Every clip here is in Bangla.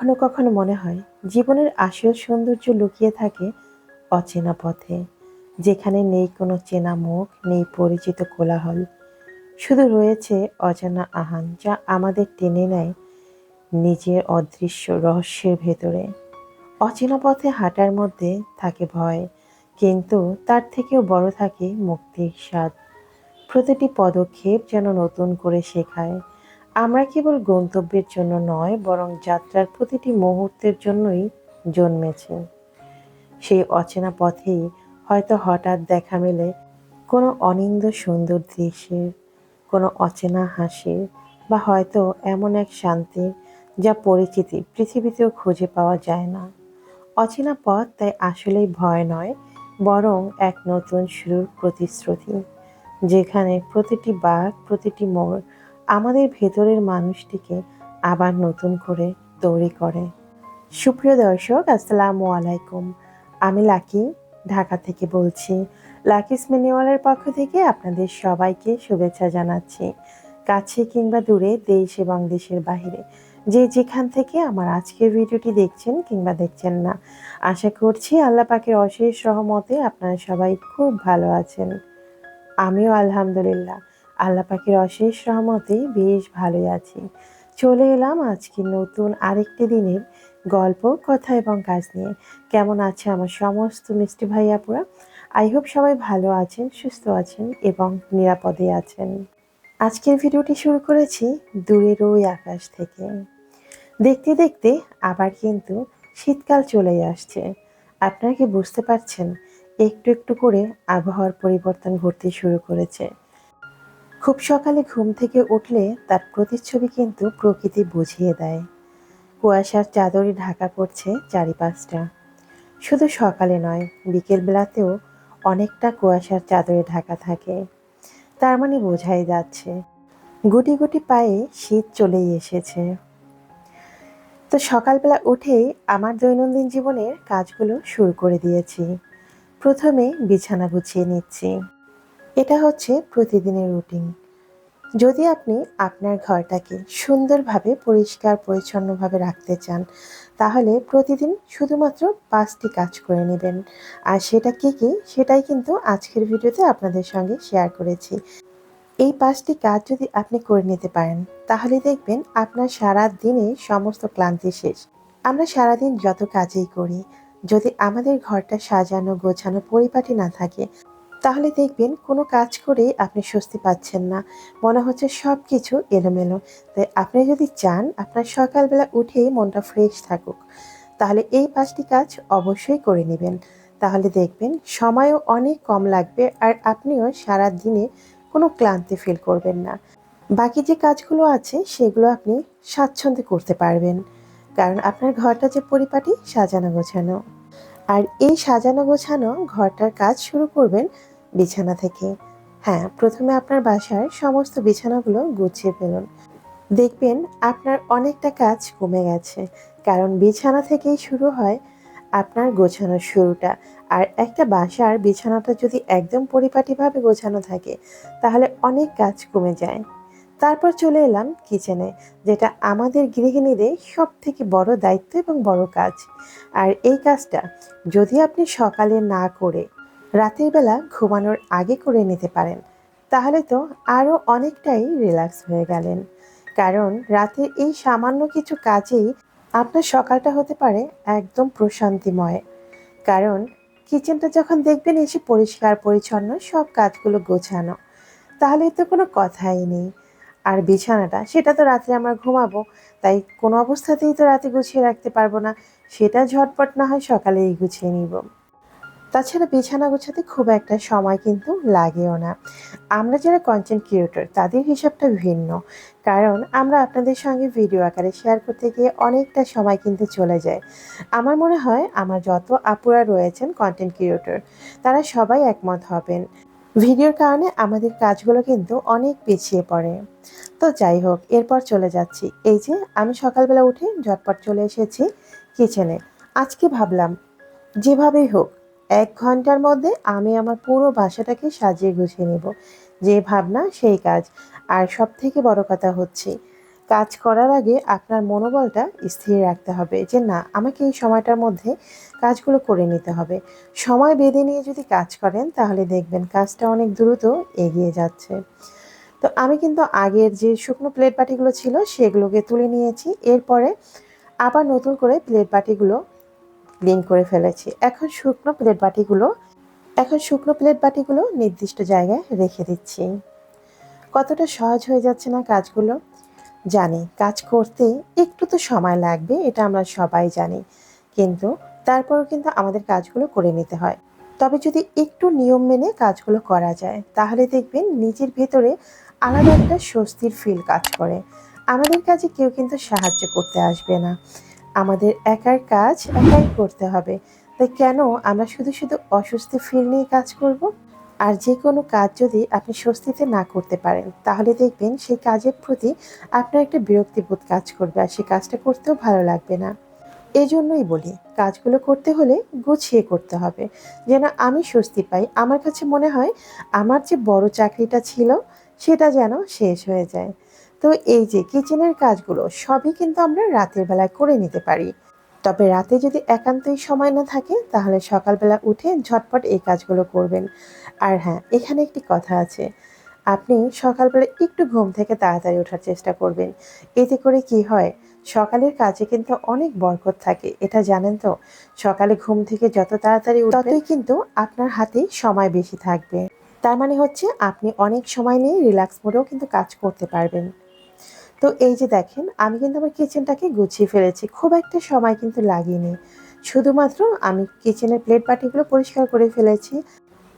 কখনো কখনো মনে হয় জীবনের আসল সৌন্দর্য লুকিয়ে থাকে অচেনা পথে, যেখানে নেই কোনো চেনা মুখ, নেই পরিচিত কোলাহল। শুধু রয়েছে অজানা আহান যা আমাদের টেনে নেয় নিজের অদৃশ্য রহস্যের ভেতরে। অচেনা পথে হাঁটার মধ্যে থাকে ভয়, কিন্তু তার থেকেও বড় থাকে মুক্তির স্বাদ। প্রতিটি পদক্ষেপ যেন নতুন করে শেখায়। আমরা কেবল গন্তব্যের জন্য নয়, বরং যাত্রার প্রতিটি মুহূর্তের জন্যই জন্মেছি। সেই অচেনা পথেই হয়তো হঠাৎ দেখা মেলে কোনো অনিন্দ সুন্দর দৃশ্যের, কোনো অচেনা হাসির, বা হয়তো এমন এক শান্তির যা পরিচিতি পৃথিবীতেও খুঁজে পাওয়া যায় না। অচেনা পথ তাই আসলেই ভয় নয়, বরং এক নতুন শুরুর প্রতিশ্রুতি, যেখানে প্রতিটি বাঘ, প্রতিটি মোড় আমাদের ভেতরের মানুষটিকে আবার নতুন করে তৈরি করে। সুপ্রিয় দর্শক, আসসালামু আলাইকুম। আমি লাকি, ঢাকা থেকে বলছি। লাকিস মিনিওয়ালের পক্ষ থেকে আপনাদের সবাইকে শুভেচ্ছা জানাচ্ছি। কাছে কিংবা দূরে, দেশ এবং দেশের বাইরে যে যেখান থেকে আমার আজকের ভিডিওটি দেখছেন কিংবা দেখছেন না, আশা করছি আল্লাহ পাকের অশেষ সহমতে আপনারা সবাই খুব ভালো আছেন। আমিও আলহামদুলিল্লাহ। আল্লাহ পাখির অশেষ রহমতে বেশ ভালোই আছি। চলে এলাম আজকে নতুন আরেকটি দিনের গল্প, কথা এবং কাজ নিয়ে। কেমন আছে আমার সমস্ত মিষ্টি ভাইয়াপুরা আই হোপ সবাই ভালো আছেন, সুস্থ আছেন এবং নিরাপদে আছেন। আজকের ভিডিওটি শুরু করেছি দূরের ওই আকাশ থেকে। দেখতে দেখতে আবার কিন্তু শীতকাল চলে আসছে। আপনারা কি বুঝতে পারছেন? একটু একটু করে আবহাওয়ার পরিবর্তন ঘটতে শুরু করেছে। খুব সকালে ঘুম থেকে উঠলে তার প্রতিচ্ছবি কিন্তু প্রকৃতি বুঝিয়ে দেয়। কুয়াশার চাদরে ঢাকা পড়ছে চারিপাশটা। শুধু সকালে নয় বিকেল বেলাতেও অনেকটা কুয়াশার চাদরে ঢাকা থাকে। তার মানে বোঝাই যাচ্ছে, গুটি গুটি পায়ে শীত চলেই এসেছে। তো সকালবেলা উঠেই আমার দৈনন্দিন জীবনের কাজগুলো শুরু করে দিয়েছি। প্রথমে বিছানা গুছিয়ে নিচ্ছি। এটা হচ্ছে প্রতিদিনের রুটিন। যদি আপনি আপনার ঘরটাকে সুন্দরভাবে, পরিষ্কার, পরিচ্ছন্নভাবে রাখতে চান, তাহলে প্রতিদিন শুধুমাত্র পাঁচটি কাজ করে নেবেন। আর সেটা কী কী, সেটাই কিন্তু আজকের ভিডিওতে আপনাদের সঙ্গে শেয়ার করেছি। এই পাঁচটি কাজ যদি আপনি করে নিতে পারেন, তাহলে দেখবেন আপনার সারা দিনে সমস্ত ক্লান্তি শেষ। আমরা সারাদিন যত কাজেই করি, যদি আমাদের ঘরটা সাজানো, গোছানো, পরিপাটি না থাকে তাহলে দেখবেন কোনো কাজ করেই আপনি স্বস্তি পাচ্ছেন না। মনে হচ্ছে সব কিছু এলোমেলো। তাই আপনি যদি চান, আপনার সকালবেলা উঠেই মনটা ফ্রেশ থাকুক, তাহলে এই পাঁচটি কাজ অবশ্যই করে নেবেন। তাহলে দেখবেন সময়ও অনেক কম লাগবে আর আপনিও সারা দিনে কোনো ক্লান্তি ফিল করবেন না। বাকি যে কাজগুলো আছে, সেগুলো আপনি স্বাচ্ছন্দ্যে করতে পারবেন। কারণ আপনার ঘরটা যে পরিপাটি, সাজানো গোছানো। আর এই সাজানো গোছানো ঘরটার কাজ শুরু করবেন বিছানা থেকে। হ্যাঁ প্রথমে আপনার বাসার সমস্ত বিছানাগুলো গুছিয়ে ফেলুন। দেখবেন আপনার অনেকটা কাজ কমে গেছে, কারণ বিছানা থেকেই শুরু হয় আপনার গোছানোর শুরুটা। আর একটা বাসার বিছানাটা যদি একদম পরিপাটিভাবে গোছানো থাকে, তাহলে অনেক কাজ কমে যায়। তারপর চলে এলাম কিচেনে, যেটা আমাদের গৃহিণীদের সব থেকে বড় দায়িত্ব এবং বড় কাজ। আর এই কাজটা যদি আপনি সকালে না করে রাতের বেলা ঘুমানোর আগে করে নিতে পারেন। তাহলে তো আরও অনেকটাই রিল্যাক্স হয়ে গেলেন। কারণ রাতে এই সামান্য কিছু কাজেই আপনার সকালটা হতে পারে একদম প্রশান্তিময়। কারণ কিচেনটা যখন দেখবেন এসে পরিষ্কার, পরিচ্ছন্ন, সব কাজগুলো গোছানো, তাহলে তো কোনো কথাই নেই। আর বিছানাটা, সেটা তো রাত্রে আমরা ঘুমাবো, তাই কোনো অবস্থাতেই তো রাতে গুছিয়ে রাখতে পারব না। সেটা ঝটপট না হয় সকালেই গুছিয়ে নিব। তাছাড়া বিছানা গোছাতে খুব একটা সময় কিন্তু লাগেও না। আমরা যারা কন্টেন্ট ক্রিয়েটর তাদের হিসাবটা ভিন্ন। কারণ আমরা আপনাদের সঙ্গে ভিডিও আকারে শেয়ার করতে গিয়ে অনেকটা সময় কিন্তু চলে যায়। আমার মনে হয়, আমার যত আপুরা রয়েছেন কন্টেন্ট ক্রিয়েটর তারা সবাই একমত হবেন। ভিডিওর কারণে আমাদের কাজগুলো কিন্তু অনেক পিছিয়ে পড়ে। তো যাই হোক, এরপর চলে যাচ্ছি। এই যে, আমি সকালবেলা উঠে ঝটপট চলে এসেছি কিচেনে আজকে ভাবলাম, যেভাবেই হোক এক ঘণ্টার মধ্যে আমি আমার পুরো বাসাটাকে সাজিয়ে গুছিয়ে নেব। যে ভাবনা, সেই কাজ। আর সব থেকে বড় কথা হচ্ছে, কাজ করার আগে আপনার মনোবলটা স্থির রাখতে হবে যে, না, আমাকে এই সময়টার মধ্যে কাজগুলো করে নিতে হবে। সময় বেঁধে নিয়ে যদি কাজ করেন, তাহলে দেখবেন কাজটা অনেক দ্রুত এগিয়ে যাচ্ছে। তো আমি কিন্তু আগের যে শুকনো প্লেট বাটিগুলো ছিল, সেগুলোকে তুলে নিয়েছি। এরপরে আবার নতুন করে প্লেট বাটিগুলো ক্লিন করে ফেলেছি। এখন শুকনো প্লেট বাটিগুলো, এখন শুকনো প্লেট বাটিগুলো নির্দিষ্ট জায়গায় রেখে দিচ্ছি। কতটা সহজ হয়ে যাচ্ছে না কাজগুলো? জানি, কাজ করতে একটু তো সময় লাগবে, এটা আমরা সবাই জানি। কিন্তু তারপরও কিন্তু আমাদের কাজগুলো করে নিতে হয়। তবে যদি একটু নিয়ম মেনে কাজগুলো করা যায়, তাহলে দেখবেন নিজের ভেতরে আলাদা একটা স্বস্তির ফিল কাজ করে। আমাদের কাজে কেউ কিন্তু সাহায্য করতে আসবে না। আমাদের একার কাজ একাই করতে হবে। তাই কেন আমরা শুধু শুধু অস্বস্তি ফিল নিয়ে কাজ করব? আর যে কোনো কাজ যদি আপনি স্বস্তিতে না করতে পারেন, তাহলে দেখবেন সেই কাজের প্রতি আপনার একটা বিরক্তিবোধ কাজ করবে আর সেই কাজটা করতেও ভালো লাগবে না। এজন্যই বলি, কাজগুলো করতে হলে গুছিয়ে করতে হবে। যেন আমি স্বস্তি পাই, আমার কাছে মনে হয় আমার যে বড় চাকরিটা ছিল, সেটা যেন শেষ হয়ে যায়। তো এই যে কিচেনের কাজগুলো, সবই কিন্তু আমরা রাতের বেলায় করে নিতে পারি। তবে রাতে যদি একান্তই সময় না থাকে, তাহলে সকালবেলা উঠে ঝটপট এই কাজগুলো করবেন। আর হ্যাঁ এখানে একটি কথা আছে। আপনি সকালবেলা একটু ঘুম থেকে তাড়াতাড়ি ওঠার চেষ্টা করবেন। এতে করে কি হয়, সকালের কাজে কিন্তু অনেক বরকত থাকে। এটা জানেন তো? সকালে ঘুম থেকে যত তাড়াতাড়ি ততই কিন্তু আপনার হাতে সময় বেশি থাকবে। তার মানে হচ্ছে আপনি অনেক সময় নিয়ে রিল্যাক্স মোডেও কিন্তু কাজ করতে পারবেন। তো এই যে দেখেন, আমি কিন্তু আমার কিচেনটাকে গুছিয়ে ফেলেছি। খুব একটা সময় কিন্তু লাগেনি। শুধুমাত্র আমি কিচেনের প্লেট বাটিগুলো পরিষ্কার করে ফেলেছি।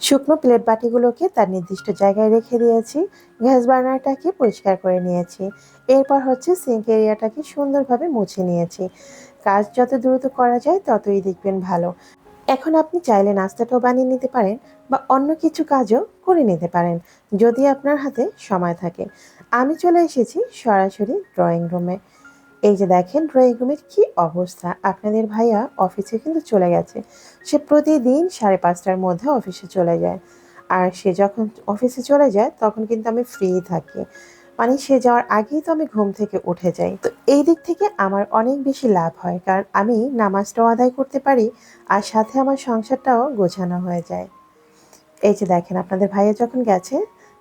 শুকনো প্লেট বাটিগুলোকে তার নির্দিষ্ট জায়গায় রেখে দিয়েছি। গ্যাস বার্নারটাকে পরিষ্কার করে নিয়েছি। এরপর হচ্ছে সিঙ্ক এরিয়াটাকে সুন্দরভাবে মুছে নিয়েছি। কাজ যত দ্রুত করা যায় ততই দেখবেন ভালো। এখন আপনি চাইলে নাস্তাটাও বানিয়ে নিতে পারেন বা অন্য কিছু কাজও করে নিতে পারেন, যদি আপনার হাতে সময় থাকে। আমি চলে এসেছি সরাসরি ড্রয়িং রুমে এই যে দেখেন ড্রয়িং রুমের কি অবস্থা। আপনাদের ভাইয়া অফিসে কিন্তু চলে গেছে। সে প্রতিদিন সাড়ে পাঁচটার মধ্যে অফিসে চলে যায়। আর সে যখন অফিসে চলে যায়, তখন কিন্তু আমি ফ্রি থাকি। মানে সে যাওয়ার আগেই তো আমি ঘুম থেকে উঠে যাই। তো এই দিক থেকে আমার অনেক বেশি লাভ হয়, কারণ আমি নামাজটাও আদায় করতে পারি আর সাথে আমার সংসারটাও গোছানো হয়ে যায়। এই যে দেখেন, আপনাদের ভাইয়া যখন গেছে,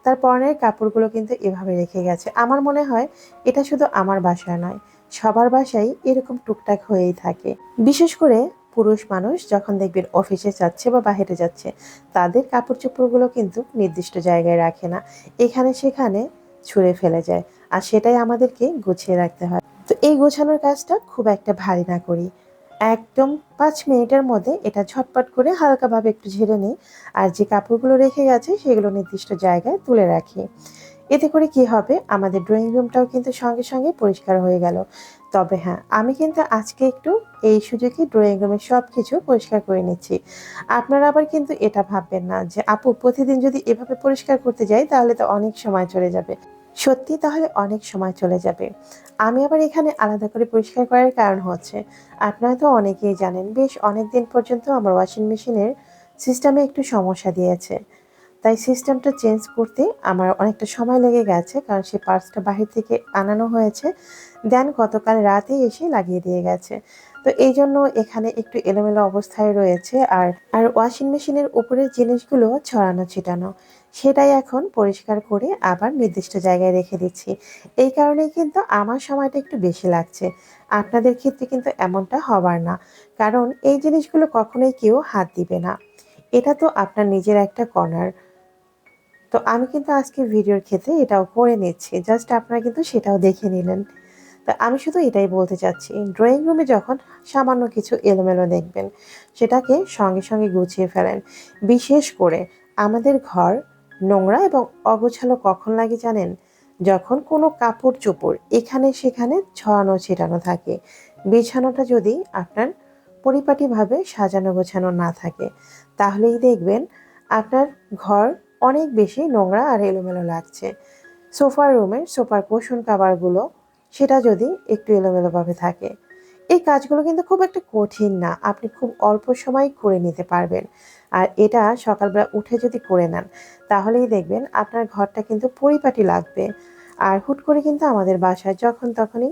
তার পরনের কাপড়গুলো কিন্তু এভাবে রেখে গেছে। আমার মনে হয় এটা শুধু আমার বাসায় নয়, সবার বাসায় এরকম টুকটাক হয়েই থাকে। বিশেষ করে পুরুষ মানুষ যখন দেখবেন অফিসে যাচ্ছে বা বাহিরে যাচ্ছে, তাদের কাপড় চোপড়গুলো কিন্তু নির্দিষ্ট জায়গায় রাখে না। এখানে সেখানে ছুঁড়ে ফেলে যায়। আর সেটাই আমাদেরকে গুছিয়ে রাখতে হয়। তো এই গোছানোর কাজটা খুব একটা ভারী না করি। একদম পাঁচ মিনিটের মধ্যে এটা ঝটপট করে হালকাভাবে একটু ঝেড়ে নিই। আর যে কাপড়গুলো রেখে গেছে, সেগুলো নির্দিষ্ট জায়গায় তুলে রাখি। এতে করে কি হবে, আমাদের ড্রয়িং রুমটাও কিন্তু সঙ্গে সঙ্গে পরিষ্কার হয়ে গেল। তবে হ্যাঁ আমি কিন্তু আজকে একটু এই সুযোগে ড্রয়িং রুমের সব কিছু পরিষ্কার করে নিচ্ছি। আপনারা আবার কিন্তু এটা ভাববেন না যে, আপু, প্রতিদিন যদি এভাবে পরিষ্কার করতে যাই, তাহলে তো অনেক সময় চলে যাবে। সত্যি তাহলে অনেক সময় চলে যাবে। আমি আবার এখানে আলাদা করে পরিষ্কার করার কারণ হচ্ছে, আপনারা তো অনেকেই জানেন, বেশ অনেক দিন পর্যন্ত আমার ওয়াশিং মেশিনের সিস্টেমে একটু সমস্যা দিয়েছে। তাই সিস্টেমটা চেঞ্জ করতে আমার অনেকটা সময় লেগে গেছে, কারণ সেই পার্টসটা বাহির থেকে আনানো হয়েছে। দেন গতকাল রাতে এসে লাগিয়ে দিয়ে গেছে। তো এই জন্য এখানে একটু এলোমেলো অবস্থায় রয়েছে আর আর ওয়াশিং মেশিনের উপরের জিনিসগুলো ছড়ানো ছিটানো। সেটাই এখন পরিষ্কার করে আবার নির্দিষ্ট জায়গায় রেখে দিচ্ছি। এই কারণেই কিন্তু আমার সময়টা একটু বেশি লাগছে। আপনাদের ক্ষেত্রে কিন্তু এমনটা হবার না। কারণ এই জিনিসগুলো কখনোই কেউ হাত দিবে না। এটা তো আপনার নিজের একটা কর্নার। তো আমি কিন্তু আজকে ভিডিওর ক্ষেত্রে এটাও করে নিচ্ছি। জাস্ট আপনারা কিন্তু সেটাও দেখে নিলেন। তা আমি শুধু এটাই বলতে চাচ্ছি, ড্রয়িং রুমে যখন সামান্য কিছু এলোমেলো দেখবেন, সেটাকে সঙ্গে সঙ্গে গুছিয়ে ফেলেন। বিশেষ করে আমাদের ঘর নোংরা এবং অগোছালো কখন লাগে জানেন? যখন কোনো কাপড় চোপড় এখানে সেখানে ছড়ানো ছিটানো থাকে। বিছানাটা যদি আপনার পরিপাটিভাবে সাজানো গোছানো না থাকে, তাহলেই দেখবেন আপনার ঘর অনেক বেশি নোংরা আর এলোমেলো লাগছে। সোফার রুমের সোফার কোশন কাভারগুলো সেটা যদি একটু এলোমেলোভাবে থাকে। এই কাজগুলো কিন্তু খুব একটা কঠিন না, আপনি খুব অল্প সময় করে নিতে পারবেন। আর এটা সকালবেলা উঠে যদি করে নেন, তাহলেই দেখবেন আপনার ঘরটা কিন্তু পরিপাটি লাগবে। আর হুট করে কিন্তু আমাদের বাসায় যখন তখনই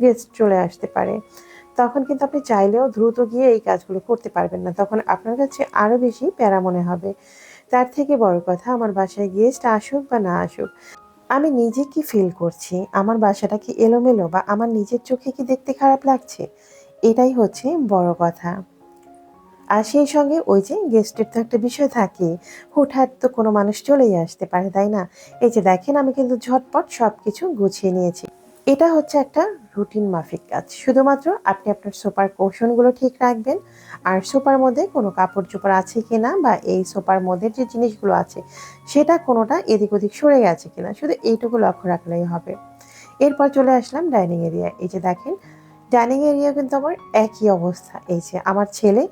গেস্ট চলে আসতে পারে, তখন কিন্তু আপনি চাইলেও দ্রুত গিয়ে এই কাজগুলো করতে পারবেন না। তখন আপনার কাছে আরও বেশি প্যারা মনে হবে। তার থেকে বড় কথা, আমার বাসায় গেস্ট আসুক বা না আসুক, আমি নিজে কি ফিল করছি? আমার বাসাটা কি এলোমেলো বা আমার নিজের চোখে কি দেখতে খারাপ লাগছে? এটাই হচ্ছে বড় কথা। আর সেই সঙ্গে ওই যে গেস্টের তো একটা বিষয় থাকে, হুটহাট তো কোনো মানুষ চলেই আসতে পারে, তাই না? এই যে দেখেন, আমি কিন্তু ঝটপট সব কিছু গুছিয়ে নিয়েছি। এটা হচ্ছে একটা রুটিন মাফিক কাজ। শুধুমাত্র আপনি আপনার সোপার কৌশলগুলো ঠিক রাখবেন, আর সোপার মধ্যে কোনো কাপড় চোপড় আছে কি না বা এই সোপার মধ্যে যে জিনিসগুলো আছে, সেটা কোনোটা এদিক ওদিক সরে গেছে কিনা, শুধু এইটুকু লক্ষ্য রাখলেই হবে। এরপর চলে আসলাম ডাইনিং এরিয়া এই যে দেখেন ডাইনিং এরিয়া কিন্তু আমার একই অবস্থা। এই যে আমার ছেলে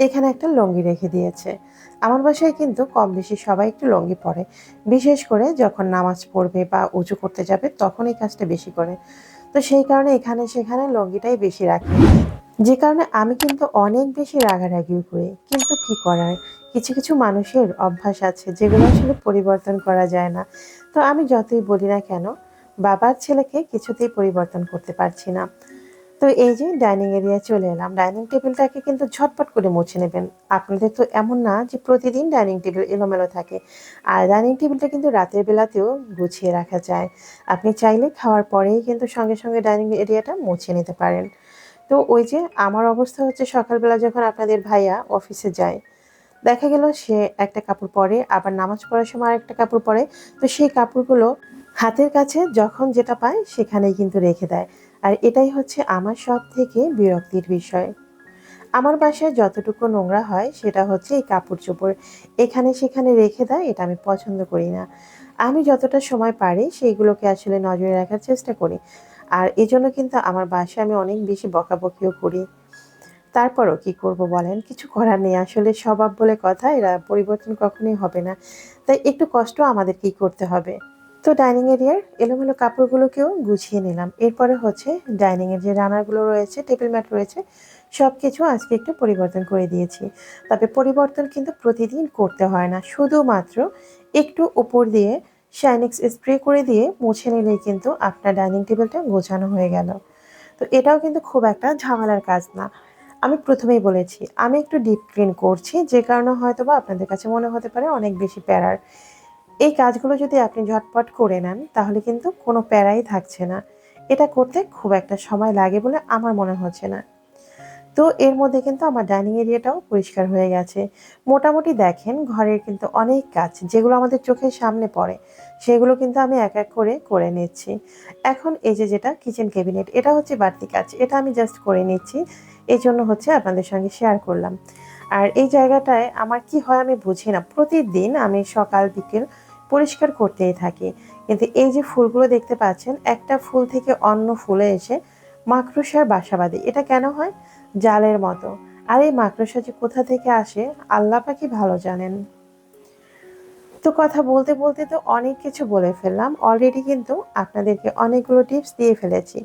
এখানে একটা লঙ্গি রেখে দিয়েছে। আমার বাসায় কিন্তু কম বেশি সবাই একটু লঙ্গি পরে। বিশেষ করে যখন নামাজ পড়বে বা উঁচু করতে যাবে, তখন এই কাজটা বেশি করে। তো সেই কারণে এখানে সেখানে লঙ্গিটাই বেশি রাখি। যে কারণে আমি কিন্তু অনেক বেশি রাগারাগিও করি। কিন্তু কি করার? কিছু কিছু মানুষের অভ্যাস আছে যেগুলো আসলে পরিবর্তন করা যায় না। তো আমি যতই বলি না কেন, বাবার ছেলেকে কিছুতেই পরিবর্তন করতে পারছি না। তো এই যে ডাইনিং এরিয়া চলে এলাম। ডাইনিং টেবিলটাকে কিন্তু ঝটপট করে মুছে নেবেন। আপনাদের তো এমন না যে প্রতিদিন ডাইনিং টেবিল এলোমেলো থাকে। আর ডাইনিং টেবিলটা কিন্তু রাতের বেলাতেও গুছিয়ে রাখা যায়। আপনি চাইলে খাওয়ার পরেই কিন্তু সঙ্গে সঙ্গে ডাইনিং এরিয়াটা মুছে নিতে পারেন। তো ওই যে আমার অবস্থা হচ্ছে সকালবেলা যখন আপনাদের ভাইয়া অফিসে যায়, দেখা গেল সে একটা কাপড় পরে, আবার নামাজ পড়ার সময় আরেকটা কাপড় পরে। তো সেই কাপড়গুলো হাতের কাছে যখন যেটা পায় সেখানেই কিন্তু রেখে দেয়। আর এটাই হচ্ছে আমার সব থেকে বিরক্তির বিষয়। আমার বাসায় যতটুকু নোংরা হয়, সেটা হচ্ছে এই কাপড় চোপড়। এখানে সেখানে রেখে দেয়, এটা আমি পছন্দ করি না। আমি যতটা সময় পারি, সেইগুলোকে আসলে নজরে রাখার চেষ্টা করি। আর এজন্য কিন্তু আমার বাসায় আমি অনেক বেশি বকাবকিও করি। তারপরও কি করব বলেন? কিছু করার নেই। আসলে স্বভাব বলে কথা, এরা পরিবর্তন কখনোই হবে না। তাই একটু কষ্ট আমাদেরকেই করতে হবে? তো ডাইনিং এরিয়ার এলোমেলো কাপড়গুলোকেও গুছিয়ে নিলাম। এরপরে হচ্ছে ডাইনিংয়ের যে রানারগুলো রয়েছে, টেবিল ম্যাট রয়েছে সব কিছু আজকে একটু পরিবর্তন করে দিয়েছি। তবে পরিবর্তন কিন্তু প্রতিদিন করতে হয় না, শুধুমাত্র একটু উপর দিয়ে শাইনিক্স স্প্রে করে দিয়ে মুছে নিলেই কিন্তু আপনার ডাইনিং টেবিলটা গোছানো হয়ে গেল। তো এটাও কিন্তু খুব একটা ঝামেলার কাজ না। আমি প্রথমেই বলেছি, আমি একটু ডিপ ক্লিন করছি, যে কারণে হয়তো বা আপনাদের কাছে মনে হতে পারে অনেক বেশি প্যারার। এই কাজগুলো যদি আপনি ঝটপট করে নেন, তাহলে কিন্তু কোনো প্যারাই থাকছে না। এটা করতে খুব একটা সময় লাগে বলে আমার মনে হচ্ছে না। তো এর মধ্যে কিন্তু আমার ডাইনিং এরিয়াটাও পরিষ্কার হয়ে গেছে। মোটামুটি দেখেন, ঘরের কিন্তু অনেক কাজ যেগুলো আমাদের চোখের সামনে পড়ে, সেগুলো কিন্তু আমি এক এক করে করে নিচ্ছি। এখন এই যে যেটা কিচেন ক্যাবিনেট এটা হচ্ছে বাড়তি কাজ। এটা আমি জাস্ট করে নিচ্ছি। এই জন্য হচ্ছে আপনাদের সঙ্গে শেয়ার করলাম। আর এই জায়গাটায় আমার কি হয় আমি বুঝি না। প্রতিদিন আমি সকাল বিকেল পরিষ্কার করতেই থাকি। কিন্তু এই যে ফুলগুলো দেখতে পাচ্ছেন, একটা ফুল থেকে অন্য ফুলে এসে মাকড়সার বাসা বাঁধে। এটা কেন হয়? জালের মতো। আর এই মাকড়সা যে কোথা থেকে আসে, আল্লাহ পাকি ভালো জানেন। তো কথা বলতে বলতে তো অনেক কিছু বলে ফেললাম। অলরেডি কিন্তু আপনাদেরকে অনেকগুলো টিপস দিয়ে ফেলেছি।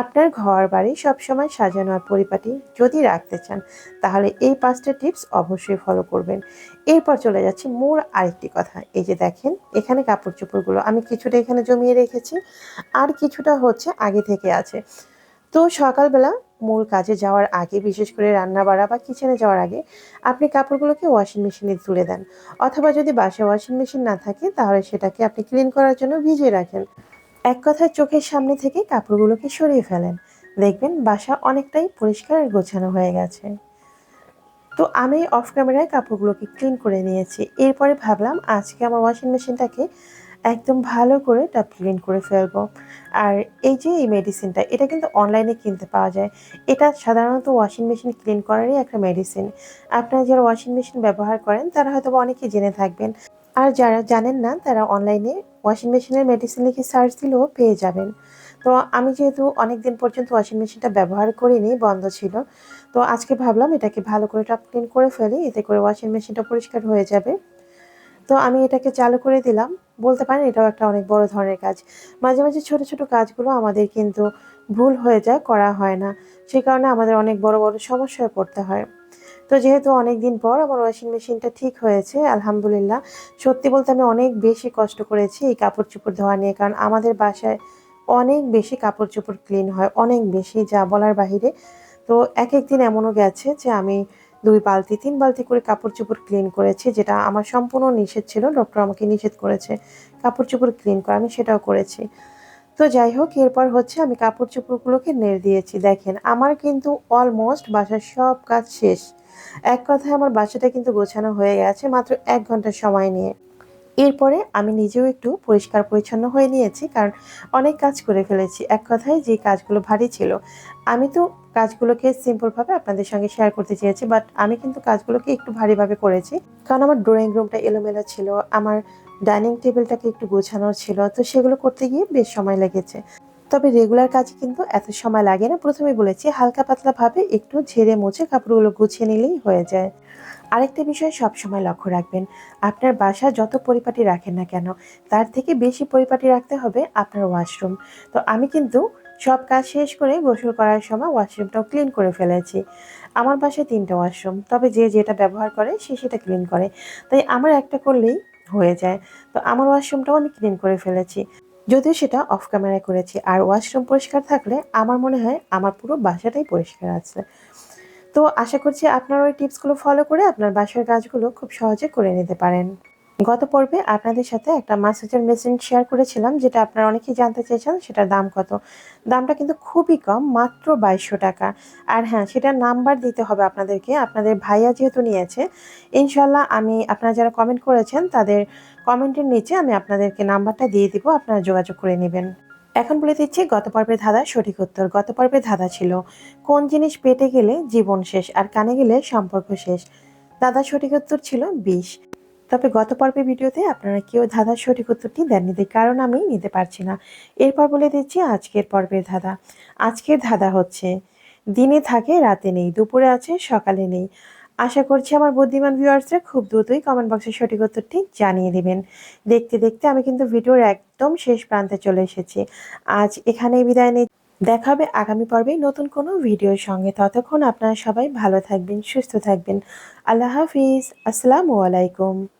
আপনার ঘর বাড়ি সবসময় সাজানো আর পরিপাটি যদি রাখতে চান, তাহলে এই পাঁচটা টিপস অবশ্যই ফলো করবেন। এরপর চলে যাচ্ছি মোর আরেকটি কথা। এই যে দেখেন, এখানে কাপড় চোপড়গুলো আমি কিছুটা এখানে জমিয়ে রেখেছি, আর কিছুটা হচ্ছে আগে থেকে আছে। তো সকালবেলা মূল কাজে যাওয়ার আগে, বিশেষ করে রান্না বাড়া বা কিচেনে যাওয়ার আগে, আপনি কাপড়গুলোকে ওয়াশিং মেশিনে তুলে দেন। অথবা যদি বাসায় ওয়াশিং মেশিন না থাকে, তাহলে সেটাকে আপনি ক্লিন করার জন্য ভিজিয়ে রাখেন। এক কথায় চোখের সামনে থেকে কাপড়গুলোকে সরিয়ে ফেলেন। দেখবেন বাসা অনেকটাই পরিষ্কার আর গোছানো হয়ে গেছে। তো আমি অফ ক্যামেরায় কাপড়গুলোকে ক্লিন করে নিয়েছি। এরপরে ভাবলাম আজকে আমার ওয়াশিং মেশিনটাকে একদম ভালো করে টাপ ক্লিন করে ফেলব। আর এই যে এই মেডিসিনটা এটা কিন্তু অনলাইনে কিনতে পাওয়া যায়। এটা সাধারণত ওয়াশিং মেশিন ক্লিন করারই একটা মেডিসিন আপনারা যারা ওয়াশিং মেশিন ব্যবহার করেন, তারা হয়তো অনেকেই জেনে থাকবেন। আর যারা জানেন না, তারা অনলাইনে ওয়াশিং মেশিনের মেডিসিন লিখে সার্চ দিলেও পেয়ে যাবেন। তো আমি যেহেতু অনেক দিন পর্যন্ত ওয়াশিং মেশিনটা ব্যবহার করিনি, বন্ধ ছিল। তো আজকে ভাবলাম এটাকে ভালো করে টপ ক্লিন করে ফেলি, এতে করে ওয়াশিং মেশিনটা পরিষ্কার হয়ে যাবে। তো আমি এটাকে চালু করে দিলাম। বলতে পারেন এটাও একটা অনেক বড় ধরনের কাজ। মাঝে মাঝে ছোট ছোট কাজগুলো আমাদের কিন্তু ভুল হয়ে যায়, করা হয় না। সেই কারণে আমাদের অনেক বড় বড় সমস্যায় পড়তে হয়। তো যেহেতু অনেক দিন পর আমার ওয়াশিং মেশিনটা ঠিক হয়েছে, আলহামদুলিল্লাহ। সত্যি বলতে আমি অনেক বেশি কষ্ট করেছি এই কাপড় চোপড় ধোয়া নিয়ে, কারণ আমাদের বাসায় অনেক বেশি কাপড় চোপড় ক্লিন হয়, অনেক বেশি, যা বলার বাহিরে। তো এক এক দিন এমনও গেছে যে আমি দুই বালতি, তিন বালতি করে কাপড় চোপড় ক্লিন করেছি, যেটা আমার সম্পূর্ণ নিষেধ ছিল। ডক্টর আমাকে নিষেধ করেছে কাপড় চোপড় ক্লিন করা, আমি সেটাও করেছি। তো যাই হোক, এরপর হচ্ছে আমি কাপড় চোপড়গুলোকে নেড়ে দিয়েছি। দেখেন, আমার কিন্তু অলমোস্ট বাসার সব কাজ শেষ। এক কথায় আমার বাসাটা কিন্তু গোছানো হয়ে গেছে মাত্র এক ঘণ্টা সময় নিয়ে। এরপরে আমি নিজেও একটু পরিষ্কার পরিচ্ছন্ন হয়ে নিয়েছি, কারণ অনেক কাজ করে ফেলেছি। এক কথায় যে কাজগুলো ভারী ছিল, আমি তো কাজগুলোকে সিম্পলভাবে আপনাদের সঙ্গে শেয়ার করতে চেয়েছি বাট আমি কিন্তু কাজগুলোকে একটু ভারীভাবে করেছি। কারণ আমার ড্রয়িং রুমটা এলোমেলো ছিল, আমার ডাইনিং টেবিলটাকে একটু গোছানোর ছিল, তো সেগুলো করতে গিয়ে বেশ সময় লেগেছে। তবে রেগুলার কাজে কিন্তু এত সময় লাগে না। প্রথমে বলেছি হালকা পাতলাভাবে একটু ঝেড়ে মুছে কাপড়গুলো গুছিয়ে নিলেই হয়ে যায়। আরেকটা বিষয় সব সময় লক্ষ্য রাখবেন, আপনার বাসা যত পরিপাটি রাখেন না কেন, তার থেকে বেশি পরিপাটি রাখতে হবে আপনার ওয়াশরুম তো আমি কিন্তু সব কাজ শেষ করে গোসল করার সময় ওয়াশরুমটাও ক্লিন করে ফেলেছি। আমার বাসায় তিনটা ওয়াশরুম তবে যে যেটা ব্যবহার করে সে সেটা ক্লিন করে। তাই আমার একটা করলেই হয়ে যায়। তো আমার ওয়াশরুমটাও আমি ক্লিন করে ফেলেছি। যদিও সেটা অফ ক্যামেরায় করেছি। আর ওয়াশরুম পরিষ্কার থাকলে আমার মনে হয় আমার পুরো বাসাটাই পরিষ্কার আছে। তো আশা করছি আপনার ওই টিপসগুলো ফলো করে আপনার বাসার কাজগুলো খুব সহজে করে নিতে পারেন। গত পর্বে আপনাদের সাথে একটা মাসাজের মেশিন শেয়ার করেছিলাম, যেটা আপনারা অনেকেই জানতে চেয়েছেন, সেটার দাম কত? দামটা কিন্তু খুবই কম, মাত্র বাইশশো টাকা। আর হ্যাঁ সেটা নাম্বার দিতে হবে আপনাদেরকে। আপনাদের ভাইয়া যেহেতু নিয়েছে ইনশাল্লাহ আমি, আপনারা যারা কমেন্ট করেছেন, তাদের কমেন্টের নিচে আমি আপনাদেরকে নাম্বারটা দিয়ে দিব, আপনারা যোগাযোগ করে নেবেন। এখন বলে দিচ্ছি, গত পর্বের ধাঁধা সঠিক উত্তর। গত পর্বের ধাঁধা ছিল, কোন জিনিস পেটে গেলে জীবন শেষ, আর কানে গেলে সম্পর্ক শেষ? দাদা সঠিক উত্তর ছিল বিষ। তবে গত পর্বের ভিডিওতে আপনারা কেউ ধাঁধার সঠিক উত্তরটি দেননি কারণ আমি নিতে পারছি না। এরপর বলে দিচ্ছি আজকের পর্বের ধাঁধা। আজকের ধাঁধা হচ্ছে, দিনে থাকে, রাতে নেই, দুপুরে আছে, সকালে নেই। আশা করছি আমার বুদ্ধিমান ভিউয়ার্সরা খুব দ্রুতই কমেন্ট বক্সে সঠিক উত্তরটি জানিয়ে দেবেন। দেখতে দেখতে আমি কিন্তু ভিডিওর একদম শেষ প্রান্তে চলে এসেছি। আজ এখানেই বিদায় নিই। দেখা হবে আগামী পর্বে নতুন কোনো ভিডিওর সঙ্গে। ততক্ষণ আপনারা সবাই ভালো থাকবেন, সুস্থ থাকবেন। আল্লাহ হাফিজ। আসসালামু আলাইকুম।